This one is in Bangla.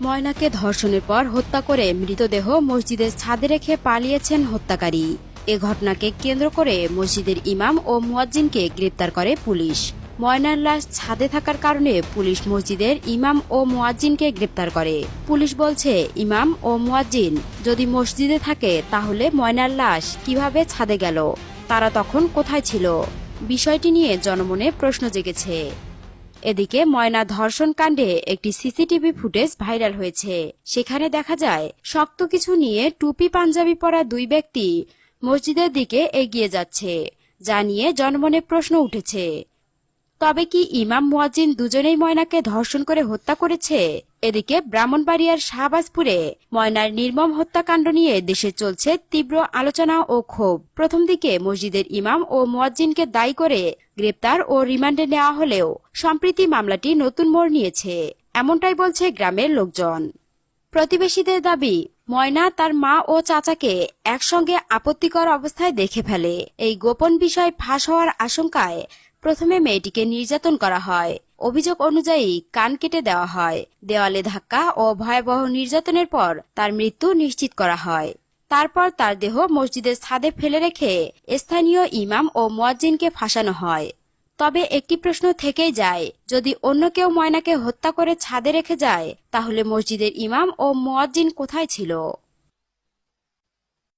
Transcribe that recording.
ময়নাকে ধর্ষণের পর হত্যা করে মৃতদেহ মসজিদের ছাদে রেখে পালিয়েছেন হত্যাকারী। এ ঘটনাকে কেন্দ্র করে মসজিদের ইমাম ও মুয়াজ্জিনকে গ্রেপ্তার করে পুলিশ। ময়নার লাশ ছাদে থাকার কারণে পুলিশ মসজিদের ইমাম ও মুয়াজ্জিনকে গ্রেপ্তার করে। পুলিশ বলছে, ইমাম ও মুয়াজ্জিন যদি মসজিদে থাকে তাহলে ময়নার লাশ কীভাবে ছাদে গেল? তারা তখন কোথায় ছিল? বিষয়টি নিয়ে জনমনে প্রশ্ন জেগেছে। এদিকে ময়না ধর্ষণ কাণ্ডে একটি সিসিটিভি ফুটেজ ভাইরাল হয়েছে। সেখানে দেখা যায়, শক্ত কিছু নিয়ে টুপি, পাঞ্জাবি পরা দুই ব্যক্তি মসজিদের দিকে এগিয়ে যাচ্ছে, যা নিয়ে জনমনে প্রশ্ন উঠেছে। তবে কি ইমাম মুয়াজ্জিন দুজনেই ময়নাকে ধর্ষণ করে হত্যা করেছে? এদিকে ব্রাহ্মণবাড়িয়ার শাহবাজপুরে ময়নার নির্মম হত্যাকাণ্ড নিয়ে দেশে চলছে তীব্র আলোচনা ও ক্ষোভ। প্রথম দিকে মসজিদের ইমাম ও মুয়াজ্জিনকে দায়ী করে গ্রেপ্তার ও রিমান্ডে নেওয়া হলেও সম্প্রতি মামলাটি নতুন মোড় নিয়েছে। এমনটাই বলছে গ্রামের লোকজন। প্রতিবেশীদের দাবি, ময়না তার মা ও চাচাকে একসঙ্গে আপত্তিকর অবস্থায় দেখে ফেলে। এই গোপন বিষয় ফাঁস হওয়ার আশঙ্কায় প্রথমে মেয়েটিকে নির্যাতন করা হয়। অভিযোগ অনুযায়ী কান কেটে দেওয়া হয়। দেওয়ালে ধাক্কা ও ভয়াবহ নির্যাতনের পর তার মৃত্যু নিশ্চিত করা হয়। তারপর তার দেহ মসজিদের ছাদে ফেলে রেখে স্থানীয় ইমাম ও মোয়াজ্জিনকে ফাঁসানো হয়। তবে একটি প্রশ্ন থেকেই যায়, যদি অন্য কেউ ময়নাকে হত্যা করে ছাদে রেখে যায়, তাহলে মসজিদের ইমাম ও মোয়াজ্জিন কোথায় ছিল?